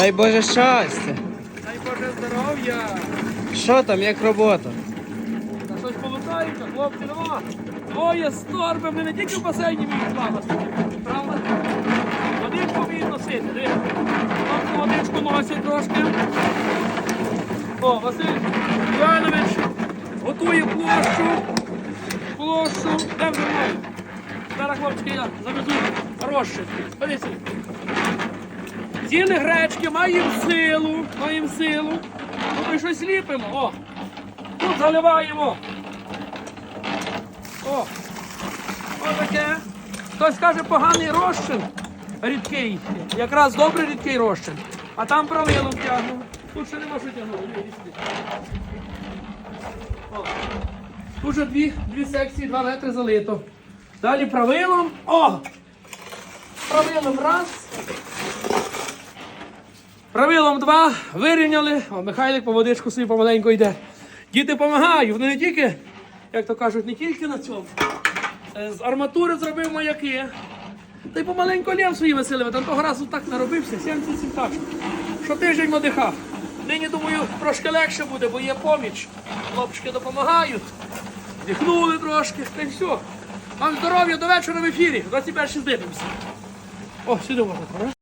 Дай Боже щастя. Дай Боже здоров'я. Що там, як робота? Та щось полутається, хлопці, нема. Двоє з торби, ми не тільки в басейні вміють плавати. Правда? Водичку вміють носити. Хлопці водичку носять трошки. О, Василь Іванович готує площу. Площу. Де вже мною? Зараз, хлопчики, я завезу розчин. Подивіться. З'їли гречки, маємо силу, маємо силу. Ну, ми щось ліпимо. О, Тут заливаємо. О, отаке. Хтось каже поганий розчин. Рідкий. Якраз добре рідкий розчин. А там правилом тягнув. Тут ще нема що тягнути. О. Тут вже дві, дві секції, два метри залито. Далі правилом. О! Правилом раз. Правилом два, вирівняли. О, Михайлик по водичку собі помаленьку йде. Діти допомагають, вони не тільки, як то кажуть, не тільки на цьому. Е, З арматури зробив маяки. Та й помаленьку лєв свої веселими, там того разу так наробився, 77 тачок. Що тиждень надихав. Нині, думаю, трошки легше буде, бо є поміч. Хлопчики допомагають. Дихнули трошки, та й все. Вам здоров'я до вечора в ефірі. 21 здивимося. О, сюди можна.